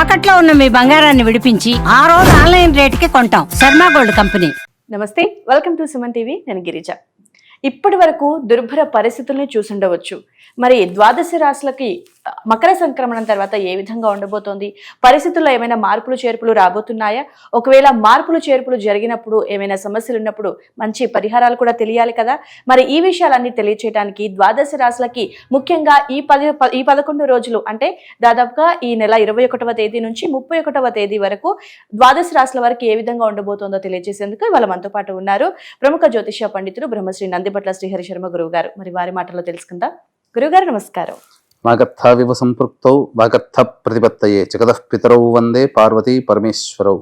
తాకట్లో ఉన్న మీ బంగారాన్ని విడిపించి ఆ రోజు ఆన్లైన్ రేటుకి కొంటాం. Sharma gold company. నమస్తే వెల్కమ్ టు సుమన్ టీవీ నేను గిరిజ. ఇప్పటి వరకు దుర్భర పరిస్థితుల్ని చూసుండవచ్చు. మరి ద్వాదశ రాశులకి మకర సంక్రమణం తర్వాత ఏ విధంగా ఉండబోతోంది? పరిస్థితుల్లో ఏమైనా మార్పులు చేర్పులు రాబోతున్నాయా? ఒకవేళ మార్పులు చేర్పులు జరిగినప్పుడు ఏమైనా సమస్యలు ఉన్నప్పుడు మంచి పరిహారాలు కూడా తెలియాలి కదా? మరి ఈ విషయాలన్నీ తెలియచేయడానికి ద్వాదశ రాశులకి ముఖ్యంగా ఈ పది ఈ పదకొండు రోజులు అంటే దాదాపుగా ఈ నెల ఇరవై ఒకటవ తేదీ నుంచి ముప్పై ఒకటవ తేదీ వరకు ద్వాదశ రాశుల వరకు ఏ విధంగా ఉండబోతోందో తెలియజేసేందుకు ఇవాళ మనతో పాటు ఉన్నారు ప్రముఖ జ్యోతిష పండితులు బ్రహ్మశ్రీ నందిపట్ల శ్రీహరి శర్మ గురువు గారు మరి వారి మాటల్లో తెలుసుకుందాం. గురుగారు నమస్కారం. వాగర్థావివ సంపృక్తౌ వాగర్థ ప్రతిపత్తయే జగతః పితరౌ వందే పార్వతీ పరమేశ్వరౌ.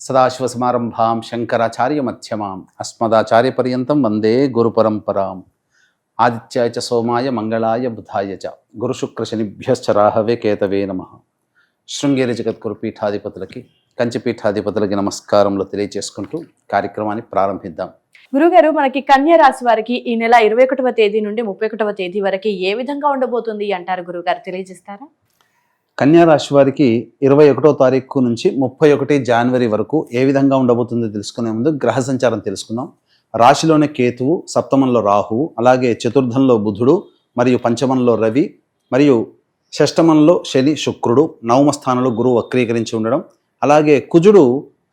సదాశివసమారంభాం శంకరాచార్య మధ్యమాం అస్మదాచార్య పర్యంతం వందే గురుపరంపరాం ఆదిత్యాయ చ సోమాయ మంగళాయ బుధాయ చ. గురుశుక్ర శనిభ్యశ్చ రాహవే కేతవే నమ. శృంగేరి జగద్గురు పీఠాధిపతులకి కంచి పీఠాధిపతులకి నమస్కారములు తెలియజేసుకుంటూ కార్యక్రమాన్ని ప్రారంభిద్దాం. గురుగారు మనకి కన్యా రాశి వారికి ఈ నెల ఇరవై ఒకటవ తేదీ నుండి ముప్పై ఒకటవ తేదీ వరకు ఏ విధంగా ఉండబోతుంది అంటారు గురుగారు? తెలియజేస్తారా? కన్యా రాశి వారికి ఇరవై ఒకటో తారీఖు నుంచి ముప్పై ఒకటి జనవరి వరకు ఏ విధంగా ఉండబోతుందో తెలుసుకునే ముందు గ్రహ సంచారం తెలుసుకుందాం. రాశిలోనే కేతువు సప్తమంలో రాహువు అలాగే చతుర్థంలో బుధుడు మరియు పంచమంలో రవి మరియు షష్టమంలో శని శుక్రుడు నవమ స్థానంలో గురువు వక్రీకరించి ఉండడం అలాగే కుజుడు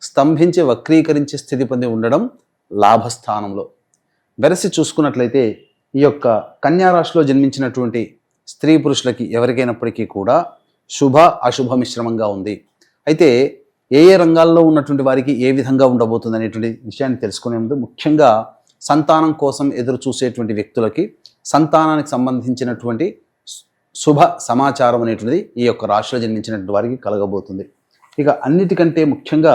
స్తంభించి వక్రీకరించి స్థితి పొంది ఉండడం లాభస్థానంలో. వెరసి చూసుకున్నట్లయితే ఈ యొక్క కన్యా రాశిలో జన్మించినటువంటి స్త్రీ పురుషులకి ఎవరికైనప్పటికీ కూడా శుభ అశుభ మిశ్రమంగా ఉంది. అయితే ఏ ఏ రంగాల్లో ఉన్నటువంటి వారికి ఏ విధంగా ఉండబోతుంది అనేటువంటి విషయాన్ని తెలుసుకునే ముందు ముఖ్యంగా సంతానం కోసం ఎదురు చూసేటువంటి వ్యక్తులకి సంతానానికి సంబంధించినటువంటి శుభ సమాచారం అనేటువంటిది ఈ యొక్క రాశిలో జన్మించినటువంటి వారికి కలగబోతుంది. ఇక అన్నిటికంటే ముఖ్యంగా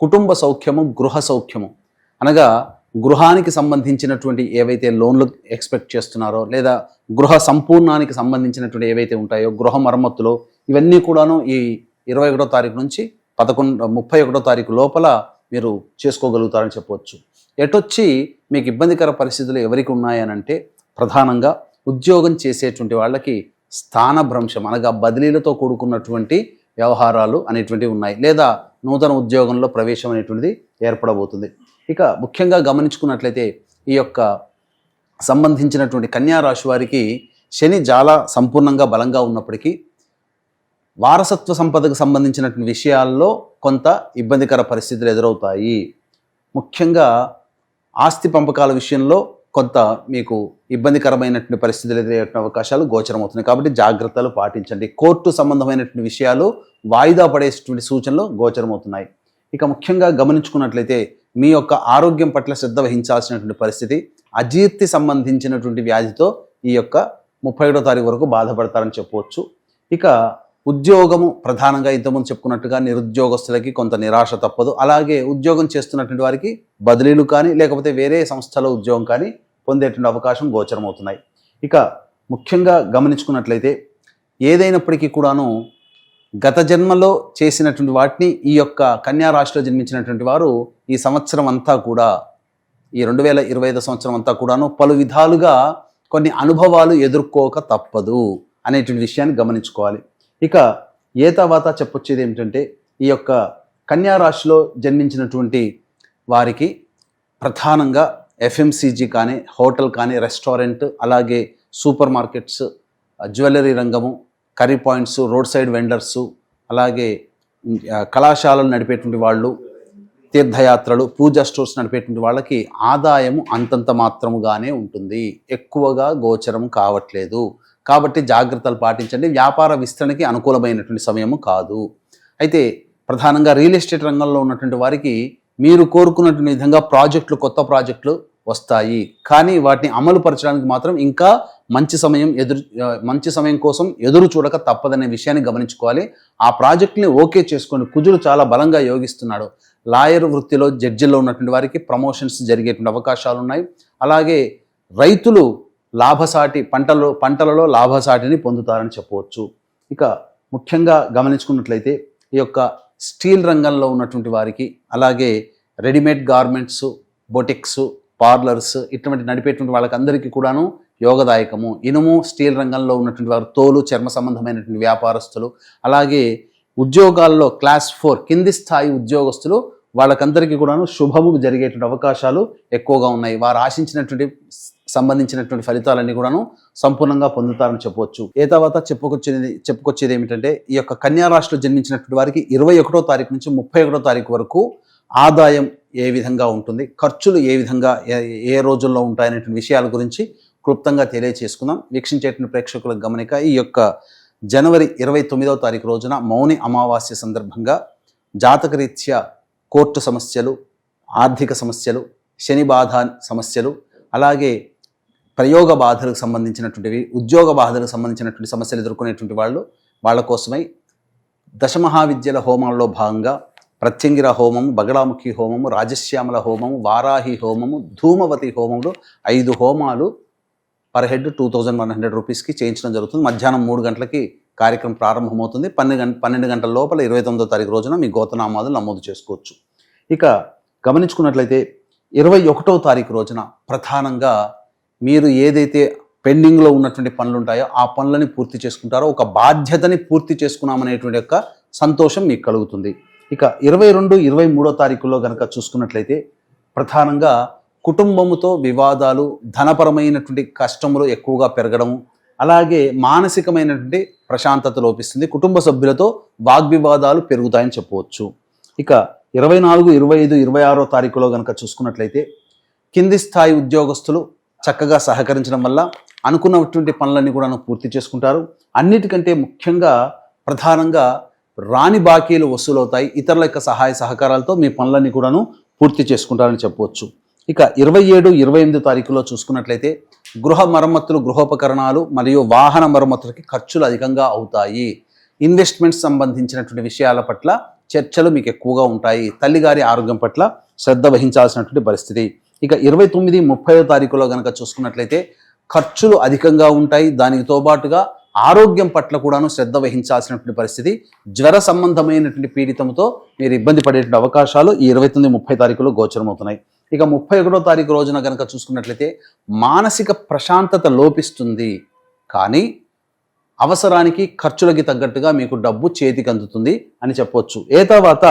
కుటుంబ సౌఖ్యము గృహ సౌఖ్యము. అనగా గృహానికి సంబంధించినటువంటి ఏవైతే లోన్లు ఎక్స్పెక్ట్ చేస్తున్నారో లేదా గృహ సంపూర్ణానికి సంబంధించినటువంటి ఏవైతే ఉంటాయో గృహ మరమ్మతులు ఇవన్నీ కూడాను ఈ ఇరవై ఒకటో తారీఖు నుంచి పదకొండు ముప్పై ఒకటో తారీఖు లోపల మీరు చేసుకోగలుగుతారని చెప్పవచ్చు ఎటొచ్చి మీకు ఇబ్బందికర పరిస్థితులు ఎవరికి ఉన్నాయనంటే ప్రధానంగా ఉద్యోగం చేసేటువంటి వాళ్ళకి స్థానభ్రంశం అనగా బదిలీలతో కూడుకున్నటువంటి వ్యవహారాలు అనేటువంటివి ఉన్నాయి. లేదా నూతన ఉద్యోగంలో ప్రవేశం అనేటువంటిది ఏర్పడబోతుంది. ఇక ముఖ్యంగా గమనించుకున్నట్లయితే ఈ యొక్క సంబంధించినటువంటి కన్యా రాశి వారికి శని చాలా సంపూర్ణంగా బలంగా ఉన్నప్పటికీ వారసత్వ సంపదకు సంబంధించినటువంటి విషయాల్లో కొంత ఇబ్బందికర పరిస్థితులు ఎదురవుతాయి. ముఖ్యంగా ఆస్తి పంపకాల విషయంలో కొంత మీకు ఇబ్బందికరమైనటువంటి పరిస్థితులు ఎదురయ్యే అవకాశాలు గోచరమవుతున్నాయి కాబట్టి జాగ్రత్తలు పాటించండి. కోర్టు సంబంధమైనటువంటి విషయాలు వాయిదా పడేటువంటి సూచనలు గోచరమవుతున్నాయి ఇక ముఖ్యంగా గమనించుకున్నట్లయితే మీ యొక్క ఆరోగ్యం పట్ల శ్రద్ధ వహించాల్సినటువంటి పరిస్థితి అజీర్తి సంబంధించినటువంటి వ్యాధితో ఈ యొక్క ముప్పై ఏడో తారీఖు వరకు బాధపడతారని చెప్పవచ్చు. ఇక ఉద్యోగము ప్రధానంగా ఇంతకుముందు చెప్పుకున్నట్టుగా నిరుద్యోగస్తులకి కొంత నిరాశ తప్పదు. అలాగే ఉద్యోగం చేస్తున్నటువంటి వారికి బదిలీలు కానీ లేకపోతే వేరే సంస్థలో ఉద్యోగం కానీ పొందేటువంటి అవకాశం గోచరమవుతున్నాయి. ఇక ముఖ్యంగా గమనించుకున్నట్లయితే ఏదైనప్పటికీ కూడాను గత జన్మలో చేసినటువంటి వాటిని ఈ యొక్క కన్యా రాశిలో జన్మించినటువంటి వారు ఈ సంవత్సరం అంతా కూడా ఈ రెండు వేల ఇరవై ఐదు సంవత్సరం అంతా కూడాను పలు విధాలుగా కొన్ని అనుభవాలు ఎదుర్కోక తప్పదు అనేటువంటి విషయాన్ని గమనించుకోవాలి. ఇక ఏ తర్వాత చెప్పొచ్చేది ఏమిటంటే ఈ యొక్క కన్యా రాశిలో జన్మించినటువంటి వారికి ప్రధానంగా ఎఫ్ఎంసీజీ కానీ హోటల్ కానీ రెస్టారెంట్ అలాగే సూపర్ మార్కెట్స్ జ్యువెలరీ రంగము curry points road side vendors అలాగే కళాశాలలు నడిపేటువంటి వాళ్ళు తీర్థయాత్రలు పూజా స్టోర్స్ నడిపేటువంటి వాళ్ళకి ఆదాయము అంతంత మాత్రముగానే ఉంటుంది. ఎక్కువగా గోచరం కావట్లేదు. కాబట్టి జాగ్రత్తలు పాటించండి. వ్యాపార విస్తరణకి అనుకూలమైనటువంటి సమయము కాదు. అయితే ప్రధానంగా రియల్ ఎస్టేట్ రంగంలో ఉన్నటువంటి వారికి మీరు కోరుకున్నటువంటి విధంగా ప్రాజెక్టులు కొత్త ప్రాజెక్టులు వస్తాయి. కానీ వాటిని అమలు పరచడానికి మాత్రం ఇంకా మంచి సమయం ఎదురు మంచి సమయం కోసం ఎదురు చూడక తప్పదనే విషయాన్ని గమనించుకోవాలి. ఆ ప్రాజెక్టుని ఓకే చేసుకొని కుజులు చాలా బలంగా యోగిస్తున్నాడు. లాయర్ వృత్తిలో జడ్జిల్లో ఉన్నటువంటి వారికి ప్రమోషన్స్ జరిగేటువంటి అవకాశాలు ఉన్నాయి అలాగే రైతులు లాభసాటి పంటలు పంటలలో లాభసాటిని పొందుతారని చెప్పవచ్చు. ఇక ముఖ్యంగా గమనించుకున్నట్లయితే ఈ యొక్క స్టీల్ రంగంలో ఉన్నటువంటి వారికి అలాగే రెడీమేడ్ గార్మెంట్స్ బొటిక్స్ పార్లర్స్ ఇటువంటి నడిపేటువంటి వాళ్ళకందరికీ కూడాను యోగదాయకము. ఇనుము స్టీల్ రంగంలో ఉన్నటువంటి వారు తోలు చర్మ సంబంధమైనటువంటి వ్యాపారస్తులు అలాగే ఉద్యోగాల్లో క్లాస్ ఫోర్ కింది స్థాయి ఉద్యోగస్తులు వాళ్ళకందరికీ కూడాను శుభము జరిగేటువంటి అవకాశాలు ఎక్కువగా ఉన్నాయి. వారు ఆశించినటువంటి సంబంధించినటువంటి ఫలితాలన్నీ కూడాను సంపూర్ణంగా పొందుతారని చెప్పవచ్చు ఏ తర్వాత చెప్పుకొచ్చేది చెప్పుకొచ్చేది ఏమిటంటే ఈ యొక్క కన్యా రాశిలో జన్మించినటువంటి వారికి ఇరవై ఒకటో తారీఖు నుంచి ముప్పై ఒకటో తారీఖు వరకు ఆదాయం ఏ విధంగా ఉంటుంది ఖర్చులు ఏ విధంగా ఏ- ఏ రోజుల్లో ఉంటాయనేటువంటి విషయాల గురించి క్లుప్తంగా తెలియచేసుకుందాం. వీక్షించేటువంటి ప్రేక్షకుల గమనిక ఈ యొక్క జనవరి ఇరవై తొమ్మిదవ తారీఖు రోజున మౌని అమావాస్య సందర్భంగా జాతకరీత్యా కోర్టు సమస్యలు ఆర్థిక సమస్యలు శని బాధ సమస్యలు అలాగే ప్రయోగ బాధలకు సంబంధించినటువంటివి ఉద్యోగ బాధలకు సంబంధించినటువంటి సమస్యలు ఎదుర్కొనేటువంటి వాళ్ళు వాళ్ళ కోసమై దశమహావిద్యల హోమాల్లో భాగంగా ప్రత్యంగిర హోమము బగళాముఖి హోమము రాజశ్యామల హోమము వారాహి హోమము ధూమవతి హోమములు ఐదు హోమాలు per head two thousand one hundred రూపీస్కి చేయించడం జరుగుతుంది. మధ్యాహ్నం మూడు గంటలకి కార్యక్రమం ప్రారంభమవుతుంది. పన్నెండు గంట పన్నెండు గంటల లోపల ఇరవై తొమ్మిదో తారీఖు రోజున మీ గోతనామాదులు నమోదు చేసుకోవచ్చు. ఇక గమనించుకున్నట్లయితే ఇరవై ఒకటో తారీఖు రోజున ప్రధానంగా మీరు ఏదైతే పెండింగ్లో ఉన్నటువంటి పనులు ఉంటాయో ఆ పనులని పూర్తి చేసుకుంటారో ఒక బాధ్యతని పూర్తి చేసుకున్నామనేటువంటి యొక్క సంతోషం మీకు కలుగుతుంది. ఇక ఇరవై రెండు ఇరవై మూడో తారీఖులో కనుక చూసుకున్నట్లయితే ప్రధానంగా కుటుంబముతో వివాదాలు ధనపరమైనటువంటి కష్టములు ఎక్కువగా పెరగడము అలాగే మానసికమైనటువంటి ప్రశాంతత లోపిస్తుంది. కుటుంబ సభ్యులతో వాగ్వివాదాలు పెరుగుతాయని చెప్పవచ్చు. ఇక ఇరవై నాలుగు ఇరవై ఐదు ఇరవై ఆరో తారీఖులో కనుక చూసుకున్నట్లయితే కింది స్థాయి ఉద్యోగస్తులు చక్కగా సహకరించడం వల్ల అనుకున్నటువంటి పనులన్నీ కూడా పూర్తి చేసుకుంటారు. అన్నిటికంటే ముఖ్యంగా ప్రధానంగా రాని బాకీలు వసూలవుతాయి. ఇతరుల యొక్క సహాయ సహకారాలతో మీ పనులన్నీ కూడాను పూర్తి చేసుకుంటారని చెప్పవచ్చు. ఇక ఇరవై ఏడు ఇరవై ఎనిమిది తారీఖులో చూసుకున్నట్లయితే గృహ మరమ్మతులు గృహోపకరణాలు మరియు వాహన మరమ్మతులకి ఖర్చులు అధికంగా అవుతాయి. ఇన్వెస్ట్మెంట్స్ సంబంధించినటువంటి విషయాల పట్ల చర్చలు మీకు ఎక్కువగా ఉంటాయి. తల్లిగారి ఆరోగ్యం పట్ల శ్రద్ధ వహించాల్సినటువంటి పరిస్థితి. ఇక ఇరవై తొమ్మిది ముప్పైవ తారీఖులో కనుక చూసుకున్నట్లయితే ఖర్చులు అధికంగా ఉంటాయి. దానితో పాటుగా ఆరోగ్యం పట్ల కూడాను శ్రద్ధ వహించాల్సినటువంటి పరిస్థితి. జ్వర సంబంధమైనటువంటి పీడితంతో మీరు ఇబ్బంది పడేటువంటి అవకాశాలు ఈ ఇరవై తొమ్మిది ముప్పై తారీఖులో గోచరమవుతున్నాయి. ఇక ముప్పై ఒకటో తారీఖు రోజున కనుక చూసుకున్నట్లయితే మానసిక ప్రశాంతత లోపిస్తుంది. కానీ అవసరానికి ఖర్చులకి తగ్గట్టుగా మీకు డబ్బు చేతికి అందుతుంది అని చెప్పొచ్చు. ఏ తర్వాత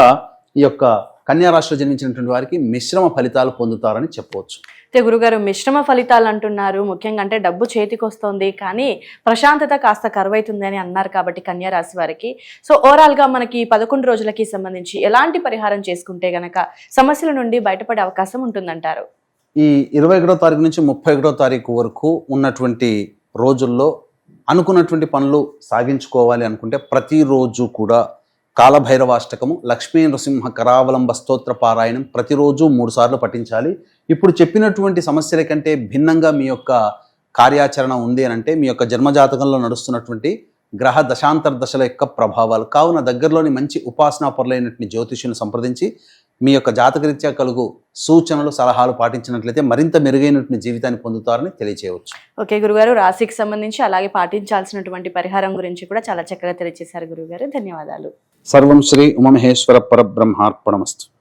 ఈ యొక్క కన్యా రాశిలో జన్మించినటువంటి వారికి మిశ్రమ ఫలితాలు పొందుతారని చెప్పవచ్చు అయితే గురుగారు మిశ్రమ ఫలితాలు అంటున్నారు ముఖ్యంగా అంటే డబ్బు చేతికొస్తోంది కానీ ప్రశాంతత కాస్త కరువైతుంది అని అన్నారు కాబట్టి కన్యారాశి వారికి. సో ఓవరాల్గా మనకి పదకొండు రోజులకి సంబంధించి ఎలాంటి పరిహారం చేసుకుంటే గనక సమస్యల నుండి బయటపడే అవకాశం ఉంటుందంటారు? ఈ ఇరవై ఒకటో తారీఖు నుంచి ముప్పై ఒకటో తారీఖు వరకు ఉన్నటువంటి రోజుల్లో అనుకున్నటువంటి పనులు సాగించుకోవాలి అనుకుంటే ప్రతిరోజు కూడా కాలభైరవాష్టకము లక్ష్మీ నృసింహ కరావలంబ స్తోత్ర పారాయణం ప్రతిరోజు మూడుసార్లు పఠించాలి. ఇప్పుడు చెప్పినటువంటి సమస్యల కంటే భిన్నంగా మీ యొక్క కార్యాచరణ ఉంది అని అంటే మీ యొక్క జన్మజాతకంలో నడుస్తున్నటువంటి గ్రహ దశాంతర దశల యొక్క ప్రభావాలు. కావున దగ్గరలోని మంచి ఉపాసనా పరులైనటువంటి జ్యోతిష్యుని సంప్రదించి మీ యొక్క జాతకరీత్యా కలుగు సూచనలు సలహాలు పాటించినట్లయితే మరింత మెరుగైనటువంటి జీవితాన్ని పొందుతారని తెలియచేయవచ్చు. ఓకే గురుగారు. రాశికి సంబంధించి అలాగే పాటించాల్సినటువంటి పరిహారం గురించి కూడా చాలా చక్కగా తెలియజేశారు గురుగారు. ధన్యవాదాలు. సర్వం శ్రీ ఉమమహేశ్వర పరబ్రహ్మార్పణమస్తు.